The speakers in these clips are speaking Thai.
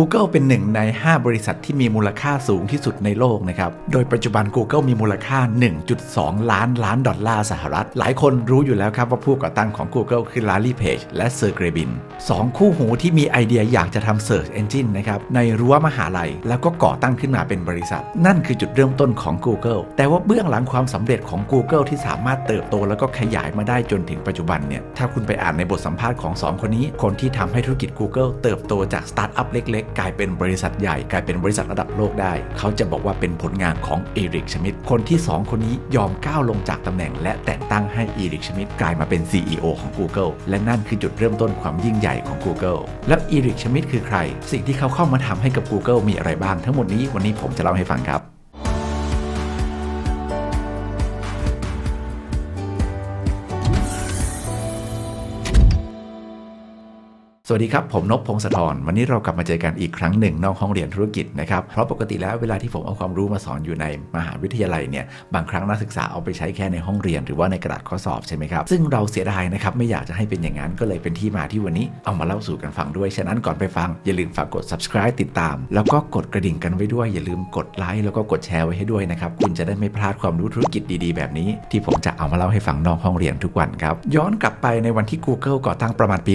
Google เป็นหนึ่งใน 5 บริษัทที่มีมูลค่าสูงที่สุดในโลกนะครับ โดยปัจจุบัน Google มีมูลค่า 1.2 ล้านล้านดอลลาร์สหรัฐ หลายคนรู้อยู่แล้วครับว่าผู้ก่อตั้งของ Google คือ Larry Page และ Sergey Brin สองคู่หูที่มีไอเดียอยากจะทำ Search Engine นะครับ ในรั้วมหาลัย แล้วก็ก่อตั้งขึ้นมาเป็นบริษัท นั่นคือจุดเริ่มต้นของ Google แต่ว่าเบื้องหลังความสำเร็จของ Google ที่สามารถเติบโตแล้วก็ขยายมาได้จนถึงปัจจุบันเนี่ยถ้าคุณไปอ่านในบทสัมภาษณ์ของ 2 คนนี้ คนที่ทำให้ธุรกิจ Google เติบโตจากสตาร์ทอัพเล็กกลายเป็นบริษัทใหญ่กลายเป็นบริษัทระดับโลกได้ เขาจะบอกว่าเป็นผลงานของเอริกชมิดคนที่ 2 คนนี้ยอมก้าวลงจากตำแหน่ง และแต่งตั้งให้เอริกชมิดกลายมาเป็น CEO ของ Google และนั่นคือจุดเริ่มต้นความยิ่งใหญ่ของ Google แล้วเอริกชมิดคือใคร สิ่งที่เขาเข้ามาทำให้กับ Google มีอะไรบ้าง ทั้งหมดนี้วันนี้ผมจะเล่าให้ฟังครับ สวัสดีครับ ผมนพพงศธรวันนี้เรากลับมาเจอกันอีกครั้งหนึ่งนอกห้องเรียนธุรกิจนะครับ เพราะปกติแล้วเวลาที่ผมเอาความรู้มาสอนอยู่ในมหาวิทยาลัยเนี่ยบางครั้งนักศึกษาเอาไปใช้แค่ในห้องเรียนหรือว่าในกระดาษข้อสอบใช่ไหมครับ ซึ่งเราเสียดายนะครับไม่อยากจะให้เป็นอย่างนั้นก็เลยเป็นที่มาที่วันนี้เอามาเล่าสู่กันฟังด้วย ฉะนั้นก่อนไปฟังอย่าลืมฝากกด subscribe ติดตาม แล้วก็กดกระดิ่งกันไว้ด้วย อย่าลืมกดไลค์แล้วก็กดแชร์ไว้ให้ด้วยนะครับคุณจะได้ไม่พลาดความรู้ธุรกิจดีๆ แบบนี้ ที่ผมจะเอามาเล่าให้ฟังนอกห้องเรียนทุกวันครับย้อนกลับไปในวันที่ Google ก่อตั้งประมาณปี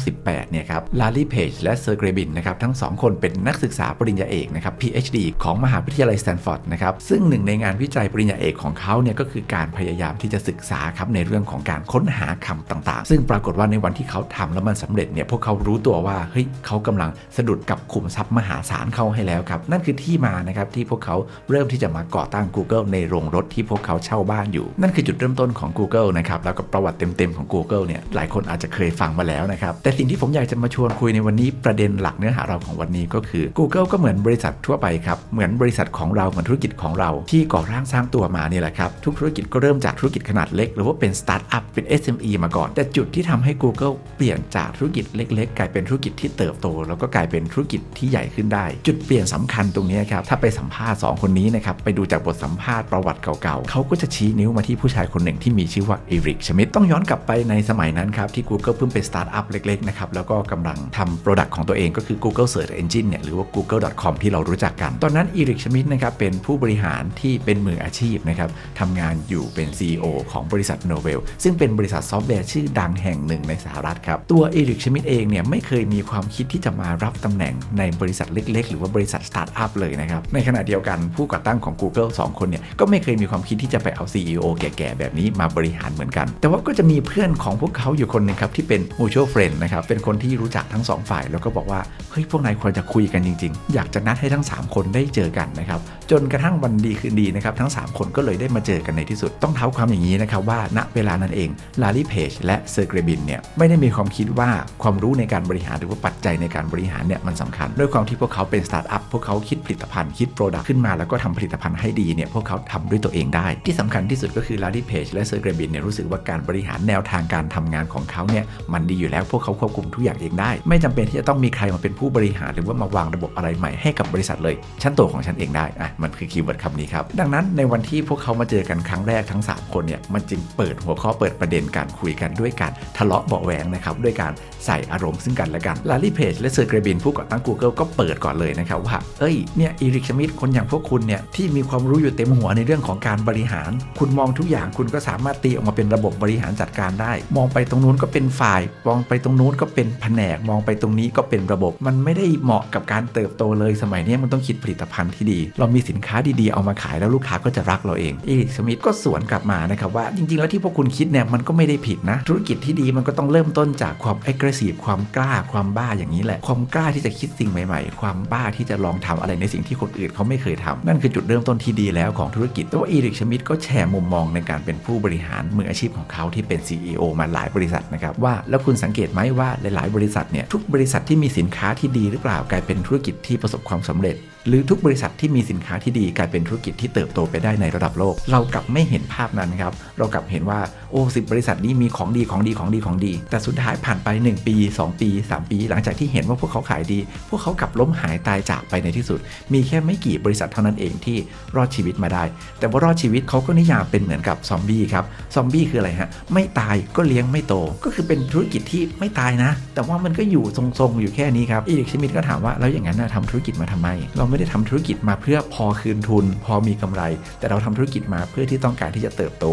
1998 เนี่ยครับลารีเพจและเซอร์เกรบินนะครับทั้งสองคนเป็นนักศึกษาปริญญาเอกนะครับ PhD ของมหาวิทยาลัยสแตนฟอร์ดนะครับซึ่งหนึ่งในงานวิจัยปริญญาเอกของเขาเนี่ยก็คือการพยายามที่จะศึกษาครับในเรื่องของการค้นหาคำต่างๆ ซึ่งปรากฏว่าในวันที่เขาทำแล้วมันสำเร็จเนี่ยพวกเขารู้ตัวว่าเฮ้ยเขากำลังสะดุดกับขุมทรัพย์มหาศาลเข้าให้แล้วครับนั่นคือที่มานะครับที่พวกเขาเริ่มที่จะมาก่อตั้ง Google ในโรงรถที่พวกเขาเช่าบ้านอยู่ นั่นคือจุดเริ่มต้นของ Google นะครับแล้วก็ประวัติเต็มๆของ Google เนี่ยหลายคนอาจจะเคยฟังมาแล้วนะครับแแต่สิ่งที่ผมอยากจะมาชวนคุยในวันนี้ประเด็นหลักเนื้อหาเราของวันนี้ก็คือ Google ก็เหมือนบริษัททั่วไปครับ เหมือนบริษัทของเราเหมือนธุรกิจของเราที่ก่อร่างสร้างตัวมาเนี่ยแหละครับทุกธุรกิจก็เริ่มจากธุรกิจขนาดเล็ก หรือว่าเป็นสตาร์ทอัพเป็น SME มาก่อน แต่จุดที่ทำให้ Google เปลี่ยนจากธุรกิจเล็ก ๆ กลายเป็นธุรกิจที่เติบโต แล้วก็กลายเป็นธุรกิจที่ใหญ่ขึ้นได้ จุดเปลี่ยนสำคัญตรงนี้ครับถ้าไปสัมภาษณ์สองคนนี้นะครับไปดูจากบทสัมภาษณ์ประวัติเก่าๆเขาก็จะชี้นิ้วมาที่ผู้ชายคนหนึ่งที่มีชื่อว่าเอริกชมิดต้องย้อนกลับไปในสมัยนั้นครับที่ Google เพิ่งเป็นสตาร์ทอัพเล็กๆนะครับ แล้วก็กำลังทำโปรดักต์ของตัวเองก็คือ Google Search Engine เนี่ยหรือว่า google.com ที่เรารู้จักกัน ตอนนั้นอีริกชมิดนะครับเป็นผู้บริหารที่เป็นมืออาชีพนะครับทำงานอยู่เป็น CEO ของบริษัท n o v e l ซึ่งเป็นบริษัทซอฟต์แวร์ชื่อดังแห่งหนึ่งในสหรัฐครับ ตัวอีริกชมิดเองเนี่ยไม่เคยมีความคิดที่จะมารับตำแหน่งในบริษัทเล็ก ๆ หรือว่าบริษัทสตาร์ทอัพเลยนะครับในขณะเดียวกันผู้ก่อตั้งของ Google 2 คนเนี่ยก็ไม่เคยมีความคิดที่จะไปเอา CEO แก่ๆแบบนี้มาบริหารเหมือนกัน แต่ว่าก็จะมีเพื่อนของพวกเขาอยู่คนนึงครับที่เป็น mutual friend นะครับเป็นคนที่รู้จักทั้งสองฝ่ายแล้วก็บอกว่าเฮ้ยพวกนายควรจะคุยกันจริง ๆ อยากจะนัดให้ทั้ง 3 คนได้เจอกันนะครับจนกระทั่งวันดีคืนดีนะครับทั้ง 3 คนก็เลยได้มาเจอกันในที่สุด ต้องเท้าความอย่างนี้นะครับว่าณเวลานั้นเองลารีเพจและเซอร์เกรบินเนี่ยไม่ได้มีความคิดว่าความรู้ในการบริหารหรือว่าปัจจัยในการบริหารเนี่ยมันสำคัญ ด้วยความที่พวกเขาเป็นสตาร์ทอัพพวกเขาคิดผลิตภัณฑ์คิดโปรดักต์ขึ้นมาแล้วก็ทำผลิตภัณฑ์ให้ดีเนี่ยพวกเขาทำด้วยตัวเองได้ ที่สำคัญที่สุดก็คือลารีเพจและเซอร์เกรบินเนี่ยรู้สึกว่าการบริหารแนวทางการทำงานของเขาเนี่ยมันดีอยู่แล้วพวกเขาควบคุมทุกอย่างเองได้ ไม่จำเป็นที่จะต้องมีใครมาเป็นผู้บริหารหรือว่ามาวางระบบอะไรใหม่ให้กับบริษัทเลยฉันตัวของฉันเองได้อะมันคือคีย์เวิร์ดคำนี้ครับดังนั้นในวันที่พวกเขามาเจอกันครั้งแรกทั้ง 3 คนเนี่ยมันจึงเปิดหัวข้อเปิดประเด็นการคุยกันด้วยการทะเลาะเบาแหวงนะครับด้วยการใส่อารมณ์ซึ่งกันและกันลารีเพจและเซอร์เกรบินผู้ก่อตั้ง Google ก็เปิดก่อนเลยนะครับว่าเอ้ยเนี่ยอีริกชมิดคนอย่างพวกคุณเนี่ยที่มีความรู้อยู่เต็มหัวในเรื่องของการบริหาร คุณมองทุกอย่างคุณก็สามารถตีออกมาเป็นระบบบริหารจัดการได้ มองไปตรงนู้นก็เป็นฝ่ายมองไปตรงนู้นก็เป็นแผนกมองไปตรงนี้ก็เป็นระบบ มันไม่ได้เหมาะกับการเติบโตเลยสมัยนี้มันต้องคิดผลิตภัณฑ์ที่ดี เรามีสินค้าดีๆเอามาขายแล้วลูกค้าก็จะรักเราเองอีริกสมิธก็สวนกลับมานะครับว่าจริงๆ แล้วที่พวกคุณคิดเนี่ยมันก็ไม่ได้ผิดนะ ธุรกิจที่ดีมันก็ต้องเริ่มต้นจากความ aggressive ความกล้าความบ้าอย่างนี้แหละ ความกล้าที่จะคิดสิ่งใหม่ ๆ ความบ้าที่จะลองทำอะไรในสิ่งที่คนอื่นเขาไม่เคยทำนั่นคือจุดเริ่มต้นที่ดีแล้วของธุรกิจแต่ว่าอีริกชมิธก็แชร์มุมมองในการเป็นผู้บริหารมืออาชีพของเขาที่เป็น CEO มาหลายบริษัทนะครับว่าแล้วคุณสังเกตไหมว่าหลาย ๆ บริษัทเนี่ยทุกบริษัทที่มีสินค้าที่ดีหรือเปล่ากลายเป็นธุรกิจที่ประสบความสำเร็จหรือทุกบริษัทที่มีสินค้าที่ดีกลายเป็นธุรกิจที่เติบโตไปได้ในระดับโลก เรากลับไม่เห็นภาพนั้นครับ เรากลับเห็นว่าโอ้สิบริษัทนี้มีของดีของดีของดีของดี แต่สุดท้ายผ่านไป 1 ปี 2 ปี 3 ปี หลังจากที่เห็นว่าพวกเขาขายดี พวกเขากลับล้มหายตายจากไปในที่สุด มีแค่ไม่กี่บริษัทเท่านั้นเองที่รอดชีวิตมาได้ แต่ว่ารอดชีวิตเขาก็นิยามเป็นเหมือนกับซอมบี้ครับซอมบี้คืออะไรฮะไม่ตายก็เลี้ยงไม่โต ก็คือเป็นธุรกิจที่ไม่ตายนะ แต่ว่ามันก็อยู่ทรงๆอยู่แค่นี้ครับอีริกชมิดก็ถามว่าแล้วอย่างนั้นนะทำธุรกิจมาทำไมเราไม่ได้ทำธุรกิจมาเพื่อพอคืนทุน พอมีกำไร แต่เราทำธุรกิจมาเพื่อที่ต้องการที่จะเติบโต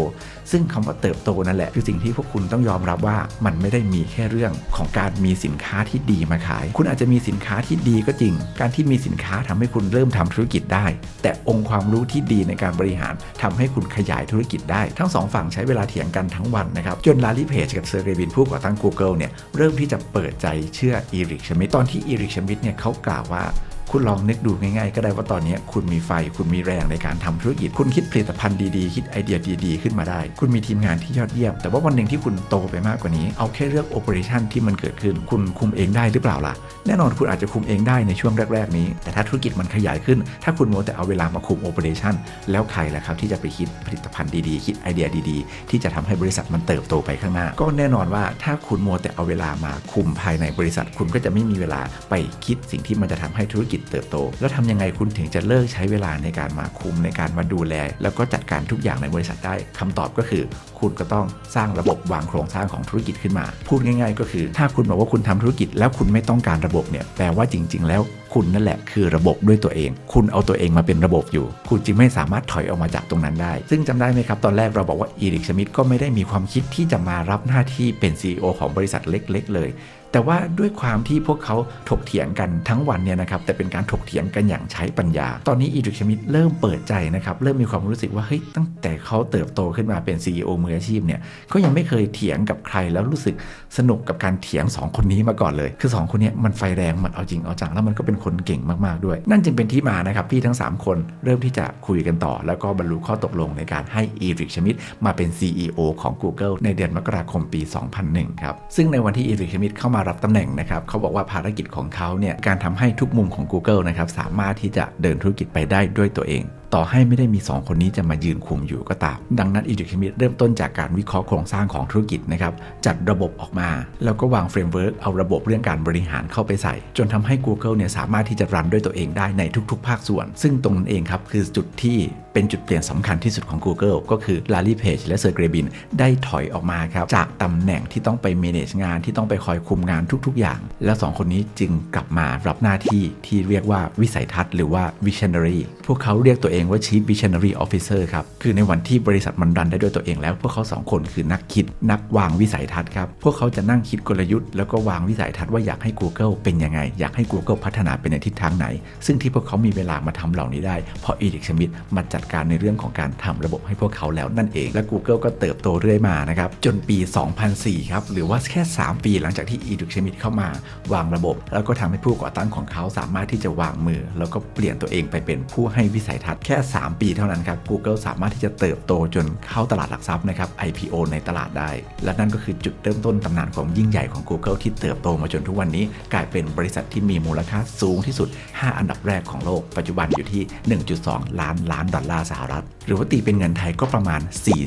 ซึ่งคำว่าเติบโตนั่นแหละคือสิ่งที่พวกคุณต้องยอมรับว่ามันไม่ได้มีแค่เรื่องของการมีสินค้าที่ดีมาขาย คุณอาจจะมีสินค้าที่ดีก็จริง การที่มีสินค้าทำให้คุณเริ่มทำธุรกิจได้ แต่องค์ความรู้ที่ดีในการบริหารทำให้คุณขยายธุรกิจได้ ทั้งสองฝั่งใช้เวลาเถียงกันทั้งวันนะครับจนลารีเพจกับเซอร์เกย์บินผู้ก่อตั้ง Google เนี่ยเริ่มที่จะเปิดใจเชื่ออีริกชมิดตอนที่อีริกชมิดเนี่ยเขากล่าวว่า คุณลองนึกดูง่ายๆ ก็ได้ว่าตอนนี้คุณมีไฟ คุณมีแรงในการทำธุรกิจ คุณคิดผลิตภัณฑ์ดีๆ คิดไอเดียดีๆ ขึ้นมาได้ คุณมีทีมงานที่ยอดเยี่ยม แต่ว่าวันหนึ่งที่คุณโตไปมากกว่านี้ เอาแค่เรื่องโอเปอเรชันที่มันเกิดขึ้น คุณคุมเองได้หรือเปล่าล่ะ แน่นอนคุณอาจจะคุมเองได้ในช่วงแรก ๆ นี้ แต่ถ้าธุรกิจมันขยายขึ้น ถ้าคุณมัวแต่เอาเวลามาคุมโอเปอเรชันแล้วใครล่ะครับที่จะไปคิดผลิตภัณฑ์ดีๆ คิดไอเดียดีๆ ที่จะทำให้บริษัทมันเติบโตไปข้างหน้า ก็แน่นอนว่าถ้าคุณมัวแต่เอาเวลามาคุมภายในบริษัท คุณก็จะไม่มีเวลาไปคิดสิ่งที่มันจะทำให้ธุรกิจเติบโต แล้วทำยังไงคุณถึงจะเลิกใช้เวลาในการมาคุมในการมาดูแล แล้วก็จัดการทุกอย่างในบริษัทได้คำตอบก็คือ คุณก็ต้องสร้างระบบวางโครงสร้างของธุรกิจขึ้นมา พูดง่าย ๆ ก็คือ ถ้าคุณบอกว่าคุณทำธุรกิจ แล้วคุณไม่ต้องการระบบเนี่ยแปลว่าจริง ๆ แล้วคุณนั่นแหละคือระบบด้วยตัวเอง คุณเอาตัวเองมาเป็นระบบอยู่ คุณจึงไม่สามารถถอยออกมาจากตรงนั้นได้ ซึ่งจำได้ไหมครับ ตอนแรกเราบอกว่าอีริกชมิดก็ไม่ได้มีความคิดที่จะมารับหน้าที่เป็น CEO ของบริษัทเล็ก ๆ เลย แต่ว่าด้วยความที่พวกเขาถกเถียงกันทั้งวันเนี่ยนะครับแต่เป็นการถกเถียงกันอย่างใช้ปัญญา ตอนนี้อีริกชมิดเริ่มเปิดใจนะครับเริ่มมีความรู้สึกว่าเฮ้ยตั้งแต่เขาเติบโตขึ้นมาเป็น CEO มืออาชีพเนี่ยเขายังไม่เคยเถียงกับใครแล้วรู้สึกสนุกกับการเถียงสองคนนี้มาก่อนเลย คือสองคนนี้มันไฟแรงมันเอาจริงเอาจังแล้วมันก็เป็นคนเก่งมากๆด้วย นั่นจึงเป็นที่มานะครับพี่ทั้ง 3 คนเริ่มที่จะคุยกันต่อ แล้วก็บรรลุข้อตกลงในการให้อีริกชมิดมาเป็น CEO ของ Google ในเดือนมกราคมปี 2001ครับซึ่งในวันที่อีริกชมิดเข้ามารับตำแหน่งนะครับเขาบอกว่าภารกิจของเขาเนี่ยการทำให้ทุกมุมของ Google นะครับสามารถที่จะเดินธุรกิจไปได้ด้วยตัวเอง ต่อให้ไม่ได้มี 2 คนนี้จะมายืนคุมอยู่ก็ตาม ดังนั้นอีริกชมิดเริ่มต้นจากการวิเคราะห์โครงสร้างของธุรกิจนะครับ จัดระบบออกมา แล้วก็วางเฟรมเวิร์กเอาระบบเรื่องการบริหารเข้าไปใส่ จนทำให้ Google เนี่ยสามารถที่จะรันด้วยตัวเองได้ในทุก ๆ ภาคส่วน ซึ่งตรงนั้นเองครับคือจุดที่เป็นจุดเปลี่ยนสำคัญที่สุดของ Google ก็คือ Larry Page และ Sergey Brin ได้ถอยออกมาครับจากตำแหน่งที่ต้องไป manage งานที่ต้องไปคอยคุมงานทุก ๆ อย่าง แล้วสองคนนี้จึงกลับมารับหน้าที่ที่เรียกว่าวิสัยทัศน์หรือว่า visionary พวกเขาเรียกตัวเองว่า Chief Visionary Officer ครับ คือในวันที่บริษัทมันรันได้ด้วยตัวเองแล้ว พวกเขาสองคนคือนักคิดนักวางวิสัยทัศน์ครับ พวกเขาจะนั่งคิดกลยุทธ์แล้วก็วางวิสัยทัศน์ว่าอยากให้ Google เป็นยังไง อยากให้ Google พัฒนาไปในทิศทางไหน ซึ่งที่พวกเขามีเวลามาทำเหล่านี้ได้ เพราะอีริกชมิดมาจัดการในเรื่องของการทำระบบให้พวกเขาแล้วนั่นเอง และ Google ก็เติบโตเรื่อยมานะครับจนปี 2004 ครับหรือว่าแค่ 3 ปีหลังจากที่อีริกชมิดเข้ามาวางระบบ แล้วก็ทำให้ผู้ก่อตั้งของเขาสามารถที่จะวางมือ แล้วก็เปลี่ยนตัวเองไปเป็นผู้ให้วิสัยทัศน์แค่ 3 ปีเท่านั้นครับ Google สามารถที่จะเติบโตจนเข้าตลาดหลักทรัพย์นะครับ IPO ในตลาดได้ และนั่นก็คือจุดเริ่มต้นตำนานของยิ่งใหญ่ของ Google ที่เติบโตมาจนทุกวันนี้ กลายเป็นบริษัทที่มีมูลค่าสูงที่สุด 5 อันดับแรกของโลก ปัจจุบันอยู่ที่ 1.2 ล้านล้านดอลลาร์สหรัฐ หรือว่าตีเป็นเงินไทยก็ประมาณ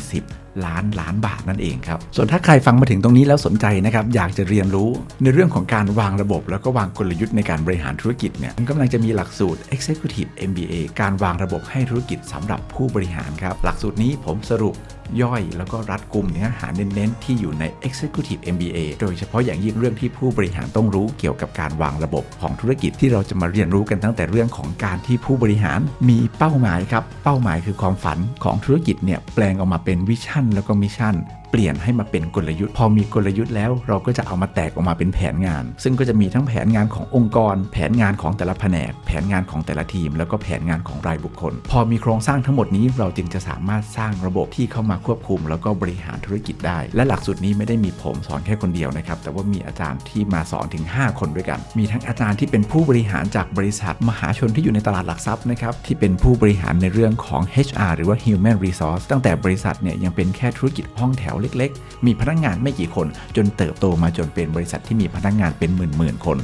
40ล้านล้านบาทนั่นเองครับ ส่วนถ้าใครฟังมาถึงตรงนี้แล้วสนใจนะครับ อยากจะเรียนรู้ในเรื่องของการวางระบบ แล้วก็วางกลยุทธ์ในการบริหารธุรกิจเนี่ยมันกำลังจะมีหลักสูตร Executive MBA การวางระบบให้ธุรกิจสำหรับผู้บริหารครับ หลักสูตรนี้ผมสรุป ย่อยแล้วก็รัดกลุ่มเนื้อหาเน้นๆ ที่อยู่ใน Executive MBA โดยเฉพาะอย่างยิ่งเรื่องที่ผู้บริหารต้องรู้เกี่ยวกับการวางระบบของธุรกิจที่เราจะมาเรียนรู้กันตั้งแต่เรื่องของการที่ผู้บริหารมีเป้าหมายครับ เป้าหมายคือความฝันของธุรกิจเนี่ยแปลงออกมาเป็นวิชั่นแล้วก็มิชชั่น เปลี่ยนให้มาเป็นกลยุทธ์ พอมีกลยุทธ์แล้วเราก็จะเอามาแตกออกมาเป็นแผนงาน ซึ่งก็จะมีทั้งแผนงานขององค์กร แผนงานของแต่ละแผนก แผนงานของแต่ละทีม แล้วก็แผนงานของรายบุคคล พอมีโครงสร้างทั้งหมดนี้เราจึงจะสามารถสร้างระบบที่เข้ามาควบคุม แล้วก็บริหารธุรกิจได้ และหลักสูตรนี้ไม่ได้มีผมสอนแค่คนเดียวนะครับแต่ว่ามีอาจารย์ที่มาสอนถึง 5 คนด้วยกัน มีทั้งอาจารย์ที่เป็นผู้บริหารจากบริษัท มหาชนที่อยู่ในตลาดหลักทรัพย์นะครับที่เป็นผู้บริหารในเรื่องของ HR หรือว่า Human Resource ตั้งแต่บริษัทเนี่ยยังเป็นแค่ธุรกิจห้องแถวเล็ก ๆ มีพนักงานไม่กี่คน จนเติบโตมาจนเป็นบริษัทที่มีพนักงานเป็นหมื่นๆคน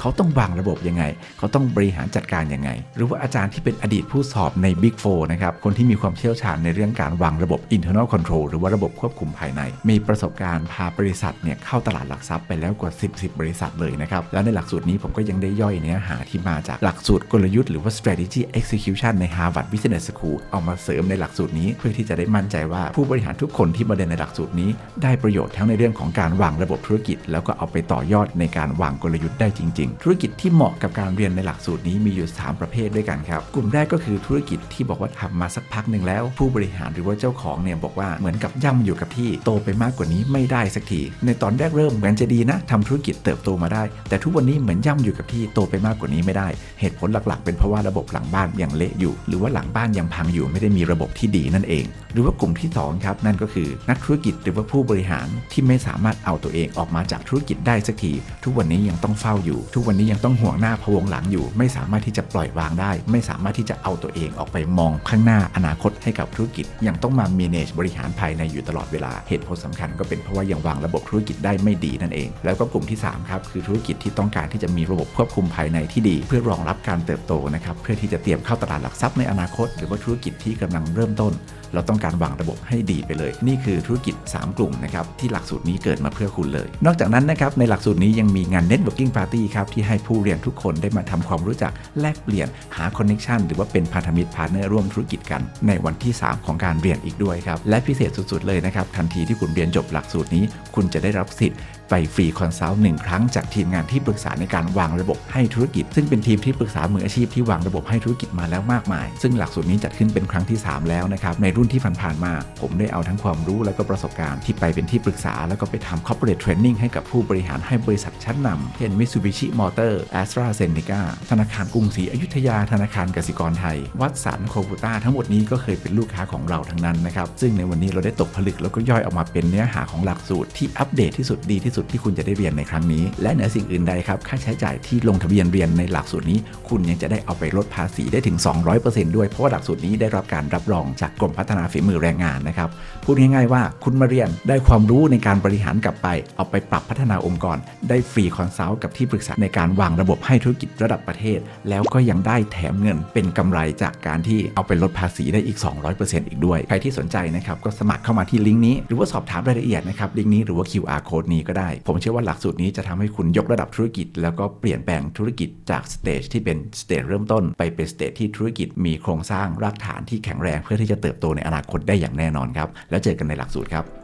เขาต้องวางระบบยังไง เขาต้องบริหารจัดการยังไง หรือว่าอาจารย์ที่เป็นอดีตผู้สอบใน Big 4นะครับ คนที่มีความเชี่ยวชาญในเรื่องการวางระบบ internal control หรือว่าระบบควบคุมภายใน มีประสบการณ์พาบริษัทเนี่ยเข้าตลาดหลักทรัพย์ไปแล้วกว่า 10 10 บริษัทเลยนะครับ แล้วในหลักสูตรนี้ผมก็ยังได้ย่อยเนื้อหาที่มาจากหลักสูตรกลยุทธ์หรือว่า strategy execution ใน Harvard Business School เอามาเสริมในหลักสูตรนี้ เพื่อที่จะได้มั่นใจว่าผู้บริหารทุกคนที่มาเรียนในหลักสูตรนี้ ได้ประโยชน์ทั้งในเรื่องของการวางระบบธุรกิจ แล้วก็เอาไปต่อยอดในการวางกลยุทธ์ได้จริงๆ ธุรกิจที่เหมาะกับการเรียนในหลักสูตรนี้มีอยู่ 3 ประเภทด้วยกันครับ กลุ่มแรกก็คือธุรกิจที่บอกว่าทำมาสักพักหนึ่งแล้ว ผู้บริหารหรือว่าเจ้าของเนี่ยบอกว่าเหมือนกับย่ำอยู่กับที่โตไปมากกว่านี้ไม่ได้สักทีในตอนแรกเริ่มเหมือนจะดีนะทำธุรกิจเติบโตมาได้ แต่ทุกวันนี้เหมือนย่ำอยู่กับที่โตไปมากกว่านี้ไม่ได้ เหตุผลหลักๆ เป็นเพราะว่าระบบหลังบ้านยังเละอยู่ หรือว่าหลังบ้านยังพังอยู่ไม่ได้มีระบบที่ดีนั่นเอง หรือว่ากลุ่มที่สองครับนั่นก็คือนักธุรกิจหรือว่าผู้บริหารที่ไม่สามารถเอาตัวเองออกมาจากธุรกิจได้สักที ทุกวันนี้ยังต้องเฝ้าอยู่ทุกวันนี้ยังต้องห่วงหน้าพะวงหลังอยู่ ไม่สามารถที่จะปล่อยวางได้ ไม่สามารถที่จะเอาตัวเองออกไปมองข้างหน้าอนาคตให้กับธุรกิจ ยังต้องมา manage บริหารภายในอยู่ตลอดเวลาเหตุผลสำคัญก็เป็นเพราะว่ายังวางระบบธุรกิจได้ไม่ดีนั่นเอง แล้วก็กลุ่มที่สามครับคือธุรกิจที่ต้องการที่จะมีระบบควบคุมภายในที่ดี เพื่อรองรับการเติบโตนะครับเพื่อที่จะเตรียมเข้าตลาดหลักทรัพย์ในอนาคต หรือว่าธุรกิจที่กำลังเริ่มต้น เราต้องการวางระบบให้ดีไปเลย นี่คือธุรกิจ 3 กลุ่มนะครับที่หลักสูตรนี้เกิดมาเพื่อคุณเลย นอกจากนั้นนะครับในหลักสูตรนี้ยังมีงาน Networking Party ครับที่ให้ผู้เรียนทุกคนได้มาทำความรู้จักแลกเปลี่ยนหาคอนเน t ชันหรือว่าเป็นพันธมิตรพาร์เนอร์ร่วมธุรกิจกัน ในวันที่ 3 ของการเรียนอีกด้วยครับ และพิเศษสุดๆเลยนะครับทันทีที่คุณเรียนจบหลักสูตรนี้ คุณจะได้รับสิทธิ์ไปฟรีคอนซัลท์หนึ่งครั้งจากทีมงานที่ปรึกษาในการวางระบบให้ธุรกิจ ซึ่งเป็นทีมที่ปรึกษามืออาชีพที่วางระบบให้ธุรกิจมาแล้วมากมาย ซึ่งหลักสูตรนี้จัดขึ้นเป็นครั้งที่ 3 แล้วนะครับในรุ่นที่ผ่านๆมา ผมได้เอาทั้งความรู้และก็ประสบการณ์ที่ไปเป็นที่ปรึกษา แล้วก็ไปทำ corporate training ให้กับผู้บริหารให้บริษัทชั้นนำเช่น Mitsubishi Motor AstraZeneca ธนาคารกรุงศรีอยุธยาธนาคารกสิกรไทย วัดสันโคบูต้าทั้งหมดนี้ก็เคยเป็นลูกค้าของเราทั้งนั้นนะครับ ซึ่งในวันนี้เราได้ตกผลึกแล้วก็ย่อยออกมาเป็นเนื้อหาของหลักสูตรที่อัปเดตที่สุดดีที่สุดที่คุณจะได้เรียนในครั้งนี้ และเหนือสิ่งอื่นใดครับค่าใช้จ่ายที่ลงทะเบียนเรียนในหลักสูตรนี้ คุณยังจะได้เอาไปลดภาษีได้ถึง 200%ด้วยเพราะว่าหลักสูตรนี้ได้รับการรับรองจากกรมพัฒนาฝีมือแรงงานนะครับพูดง่ายๆว่าคุณมาเรียนได้ความรู้ในการบริหารกลับไป เอาไปปรับพัฒนาองค์กร ได้ฟรีคอนซัลท์กับที่ปรึกษาในการวางระบบให้ธุรกิจระดับประเทศ แล้วก็ยังได้แถมเงินเป็นกำไรจากการที่เอาไปลดภาษีได้อีก 200%อีกด้วย ใครที่สนใจนะครับก็สมัครเข้ามาที่ลิงก์นี้ หรือว่าสอบถามรายละเอียดนะครับลิงก์นี้หรือว่า QR code นี้ก็ได้ ผมเชื่อว่าหลักสูตรนี้จะทำให้คุณยกระดับธุรกิจ แล้วก็เปลี่ยนแปลงธุรกิจจากสเตจที่เป็นสเตจเริ่มต้น ไปเป็นสเตจที่ธุรกิจมีโครงสร้างรากฐานที่แข็งแรงเพื่อที่จะเติบโตในอนาคตได้อย่างแน่นอนครับแล้วเจอกันในหลักสูตรครับ